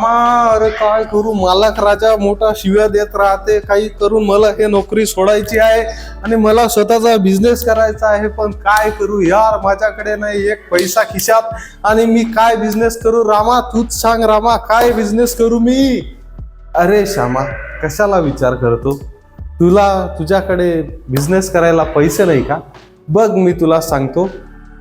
रामा अरे काय करू? मालक राजा मोठा शिव्या देत राहते. काही करून मला हे नोकरी सोडायची आहे आणि मला स्वतःचा बिझनेस करायचा आहे. पण काय करू? यार माझ्याकडे नाही एक पैसा खिशात. आणि मी काय बिझनेस करू? रामा तूच सांग रामा काय बिझनेस करू मी? अरे श्यामा कशाला विचार करतो? तुला तुझ्याकडे बिझनेस करायला पैसे नाही का? बघ मी तुला सांगतो.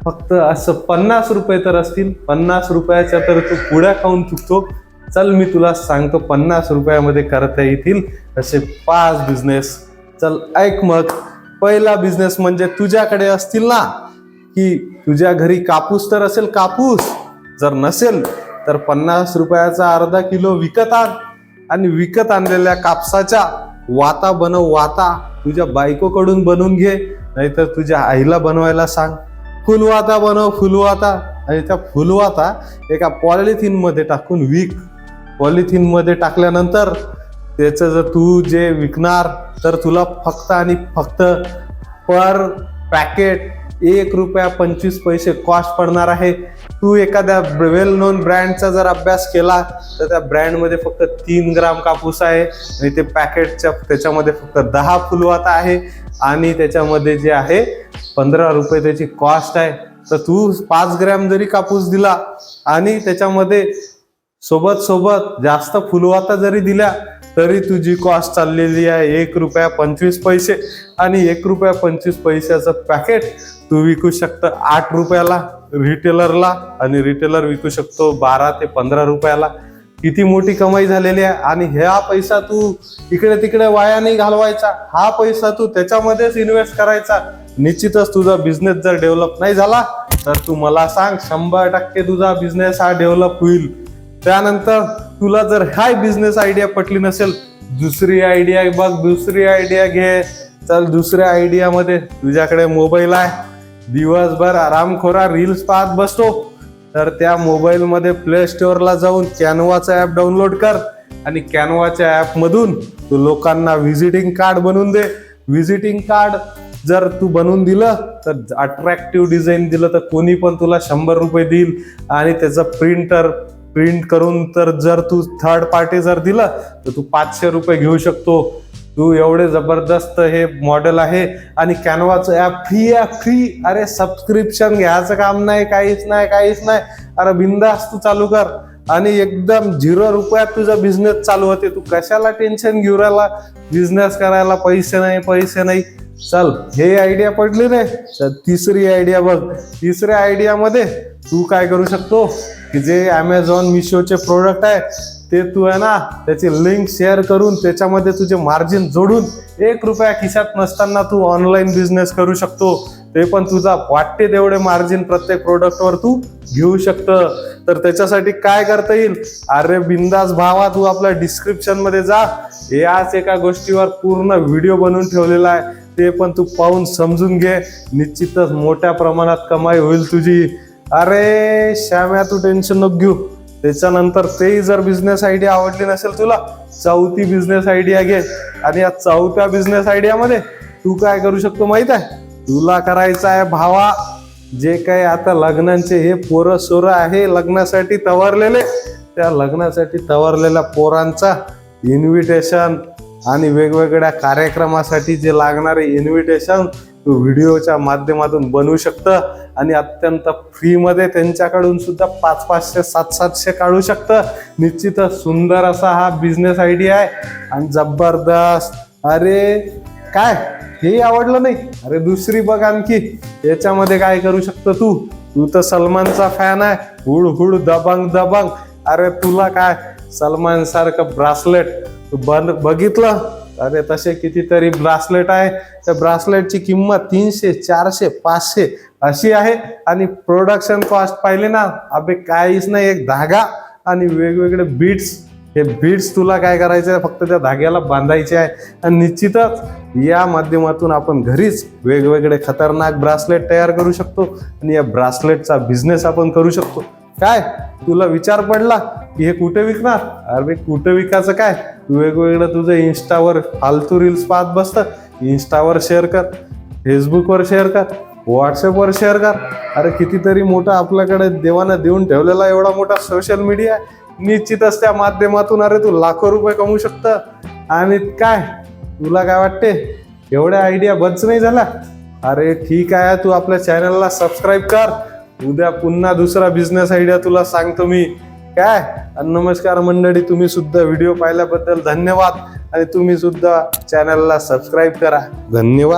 फक्त असं पन्नास रुपये तर असतील. पन्नास रुपयाच्या तर तू पुड्या खाऊन चुकतो. चल मी तुला सांगतो पन्नास रुपयामध्ये करता येतील असे पाच बिझनेस चल ऐक मग पहिला बिझनेस म्हणजे तुझ्याकडे असतील ना की तुझ्या घरी कापूस तर असेल कापूस. जर नसेल तर पन्नास रुपयाचा अर्धा किलो विकत आण. आणि विकत आणलेल्या कापसाच्या वाता बनव वाता. तुझ्या बायकोकडून बनवून घे नाहीतर तुझ्या आईला बनवायला सांग. फुलवाता बनव फुलवाता. आणि त्या फुलवाता एका पॉलिथिनमध्ये टाकून विक. पॉलिथिनमध्ये टाकल्यानंतर त्याचं जर तू जे विकणार तर तुला फक्त आणि फक्त पर पॅकेट एक रुपया पंचवीस पैसे कॉस्ट पडणार आहे. तू एखाद्या वेल नोन ब्रँडचा जर अभ्यास केला तर त्या ब्रँडमध्ये फक्त तीन ग्राम कापूस आहे आणि ते पॅकेटच्या त्याच्यामध्ये फक्त दहा फुलवाता आहे आणि त्याच्यामध्ये जे आहे पंधरा रुपये त्याची कॉस्ट आहे. तर तू पाच ग्रॅम जरी कापूस दिला आणि त्याच्यामध्ये सोबत सोबत जास्त फुलवाता जरी दिल्या तरी तुझी कॉस्ट चाललेली आहे एक रुपया पंचवीस पैसे. आणि एक रुपया पंचवीस पैशाचं पॅकेट तू विकू शकतं आठ रुपयाला रिटेलरला आणि रिटेलर विकू शकतो बारा ते पंधरा रुपयाला. किती मोठी कमाई झालेली आहे. आणि ह्या पैसा तू इकडे तिकडे वाया नाही घालवायचा. हा पैसा तू त्याच्यामध्येच इन्व्हेस्ट करायचा. निश्चितच तुझा बिझनेस जर डेव्हलप नाही झाला तर तू मला सांग शंभर टक्के तुझा बिझनेस हा डेव्हलप होईल. त्यानंतर तुला जर हाय बिझनेस आयडिया पटली नसेल दुसरी आयडिया बघ दुसरी आयडिया घे. चल दुसऱ्या आयडियामध्ये तुझ्याकडे मोबाईल आहे. दिवसभर आरामखोरा रील्स पाहत बसतो. तर त्या मोबाईलमध्ये प्ले स्टोअरला जाऊन कॅनवाचा ॲप डाउनलोड कर आणि कॅनवाच्या ॲपमधून तू लोकांना व्हिजिटिंग कार्ड बनवून दे. व्हिजिटिंग कार्ड जर तू बनवून दिलं तर अट्रॅक्टिव्ह डिझाईन दिलं तर कोणी पण तुला शंभर रुपये देईल. आणि त्याचं प्रिंटर प्रिंट करून तर जर तू थर्ड पार्टी जर दिलं तर तू पाचशे रुपये घेऊ शकतो. तू एवढे जबरदस्त हे मॉडेल आहे. आणि कॅनवाचं ॲप फ्री आहे फ्री अरे सबस्क्रिप्शन घ्यायचं काम नाही काहीच नाही काहीच नाही. अरे बिंदास तू चालू कर. आणि एकदम झिरो रुपयात तुझा बिझनेस चालू होते. तू कशाला टेन्शन घेऊ राहिला? बिझनेस करायला पैसे नाही पैसे नाही. चल. हे आयडिया पडली रे. तर तिसरी आयडिया बघ. तिसऱ्या आयडियामध्ये तू काय करू शकतो? की जे अमेझॉन मिशोचे प्रोडक्ट आहे ते तू आहे ना त्याची लिंक शेअर करून त्याच्यामध्ये तुझे मार्जिन जोडून एक रुपया खिशात नसताना तू ऑनलाईन बिझनेस करू शकतो. ते पण तुझा वाटते तेवढे मार्जिन प्रत्येक प्रोडक्टवर तू घेऊ शकतं. तर त्याच्यासाठी काय करता येईल? अरे बिंदास भावा तू आपल्या डिस्क्रिप्शनमध्ये जा. याच एका गोष्टीवर पूर्ण व्हिडिओ बनवून ठेवलेला आहे. ते पण तू पाहून समजून घे. निश्चितच मोठ्या प्रमाणात कमाई होईल तुझी. अरे श्याम्या तू टेन्शन नको घेऊ. त्याच्यानंतर तेही जर बिझनेस आयडिया आवडली नसेल तुला चौथी बिझनेस आयडिया घे. आणि या चौथ्या बिझनेस आयडियामध्ये तू काय करू शकतो माहीत आहे? तुला करायचं आहे भावा. जे काही आता लग्नांचे हे पोरं सोरं आहे लग्नासाठी तवारलेले. त्या लग्नासाठी तवारलेल्या पोरांचा इन्व्हिटेशन आणि वेगवेगळ्या कार्यक्रमासाठी जे लागणारे इन्व्हिटेशन तू व्हिडिओच्या माध्यमातून बनवू शकतं आणि अत्यंत फ्रीमध्ये त्यांच्याकडून सुद्धा पाच पाचशे सात सातशे काढू शकतं. निश्चितच सुंदर असा हा बिझनेस आयडिया आहे. आणि जबरदस्त. अरे काय? हे आवडलं नाही. अरे दुसरी बघ आणखी. याच्यामध्ये काय करू शकतो तू? तू तर सलमानचा फॅन आहे. हुड हुड दबंग दबंग. अरे तुला काय? सलमान सारखं ब्रासलेट तू बन बघितलं? अरे तसे कितीतरी ब्रासलेट आहे. त्या ब्रासलेटची किंमत तीनशे चारशे पाचशे अशी आहे. आणि प्रोडक्शन कॉस्ट पाहिली ना अबे काहीच नाही एक धागा आणि वेगवेगळे बीट्स हे बीट्स तुला काय करायचे आहे फक्त त्या धाग्याला बांधायचे आहे. आणि निश्चितच या माध्यमातून आपण घरीच वेगवेगळे खतरनाक ब्रासलेट तयार करू शकतो. आणि या ब्रासलेटचा बिझनेस आपण करू शकतो. काय? तुला विचार पडला की हे कुठे विकणार? अरे कुठे विकायचं काय? वेगवेगळं तुझं इंस्टावर फालतू रील्स पाहत बसतं. इंस्टावर शेअर कर फेसबुकवर शेअर कर व्हॉट्सअपवर शेअर कर. अरे कितीतरी मोठा आपल्याकडे देवानं देऊन ठेवलेला एवढा मोठा सोशल मीडिया आहे. निश्चितच त्या माध्यमातून अरे तू लाखो रुपये कमवू शकतं. आणि काय? तुला काय वाटते? एवढ्या आयडिया बंच नाही झाला अरे ठीक आहे तू आपल्या चॅनलला सबस्क्राईब कर. उद्या पुन्हा दुसरा बिझनेस आयडिया तुला सांगतो मी. काय? आणि नमस्कार मंडळी तुम्ही सुद्धा व्हिडिओ पाहिल्याबद्दल धन्यवाद. आणि तुम्ही सुद्धा चॅनलला सबस्क्राईब करा. धन्यवाद.